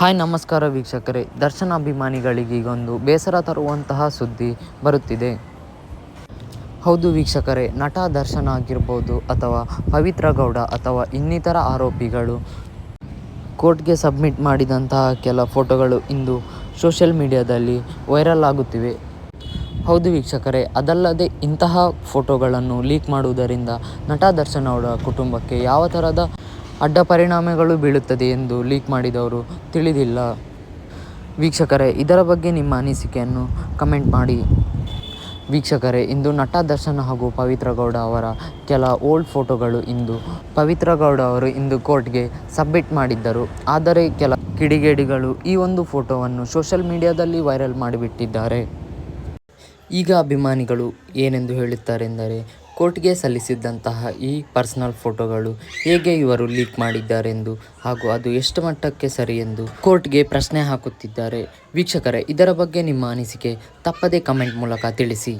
Hi, ನಮಸ್ಕಾರ ವೀಕ್ಷಕರೇ. ದರ್ಶನ ಅಭಿಮಾನಿಗಳಿಗೆ ಈಗೊಂದು ಬೇಸರ ತರುವಂತಹ ಸುದ್ದಿ ಬರುತ್ತಿದೆ. ಹೌದು ವೀಕ್ಷಕರೇ, ನಟ ದರ್ಶನ ಆಗಿರ್ಬೋದು ಅಥವಾ ಪವಿತ್ರ ಗೌಡ ಅಥವಾ ಇನ್ನಿತರ ಆರೋಪಿಗಳು ಕೋರ್ಟ್ಗೆ ಸಬ್ಮಿಟ್ ಮಾಡಿದಂತಹ ಕೆಲ ಫೋಟೋಗಳು ಇಂದು ಸೋಷಿಯಲ್ ಮೀಡಿಯಾದಲ್ಲಿ ವೈರಲ್ ಆಗುತ್ತಿವೆ. ಹೌದು ವೀಕ್ಷಕರೇ, ಅದಲ್ಲದೆ ಇಂತಹ ಫೋಟೋಗಳನ್ನು ಲೀಕ್ ಮಾಡುವುದರಿಂದ ನಟ ದರ್ಶನ್ ಅವರ ಕುಟುಂಬಕ್ಕೆ ಯಾವ ಥರದ ಅಡ್ಡ ಪರಿಣಾಮಗಳು ಬೀಳುತ್ತದೆ ಎಂದು ಲೀಕ್ ಮಾಡಿದವರು ತಿಳಿದಿಲ್ಲ. ವೀಕ್ಷಕರೇ, ಇದರ ಬಗ್ಗೆ ನಿಮ್ಮ ಅನಿಸಿಕೆಯನ್ನು ಕಮೆಂಟ್ ಮಾಡಿ. ವೀಕ್ಷಕರೇ, ಇಂದು ನಟ ದರ್ಶನ್ ಹಾಗೂ ಪವಿತ್ರ ಗೌಡ ಅವರ ಕೆಲ ಓಲ್ಡ್ ಫೋಟೋಗಳು ಇಂದು ಪವಿತ್ರ ಗೌಡ ಅವರು ಇಂದು ಕೋರ್ಟ್ಗೆ ಸಬ್ಮಿಟ್ ಮಾಡಿದ್ದರು. ಆದರೆ ಕೆಲ ಕಿಡಿಗೇಡಿಗಳು ಈ ಒಂದು ಫೋಟೋವನ್ನು ಸೋಷಲ್ ಮೀಡಿಯಾದಲ್ಲಿ ವೈರಲ್ ಮಾಡಿಬಿಟ್ಟಿದ್ದಾರೆ. ಈಗ ಅಭಿಮಾನಿಗಳು ಏನೆಂದು ಹೇಳುತ್ತಾರೆಂದರೆ ಕೋರ್ಟ್ಗೆ ಸಲ್ಲಿಸಿದ್ದಂತಹ ಈ ಪರ್ಸನಲ್ ಫೋಟೋಗಳು ಹೇಗೆ ಇವರು ಲೀಕ್ ಮಾಡಿದ್ದಾರೆಂದು ಹಾಗೂ ಅದು ಎಷ್ಟು ಮಟ್ಟಕ್ಕೆ ಸರಿ ಎಂದು ಕೋರ್ಟ್ಗೆ ಪ್ರಶ್ನೆ ಹಾಕುತ್ತಿದ್ದಾರೆ. ವೀಕ್ಷಕರೇ, ಇದರ ಬಗ್ಗೆ ನಿಮ್ಮ ಅನಿಸಿಕೆ ತಪ್ಪದೇ ಕಮೆಂಟ್ ಮೂಲಕ ತಿಳಿಸಿ.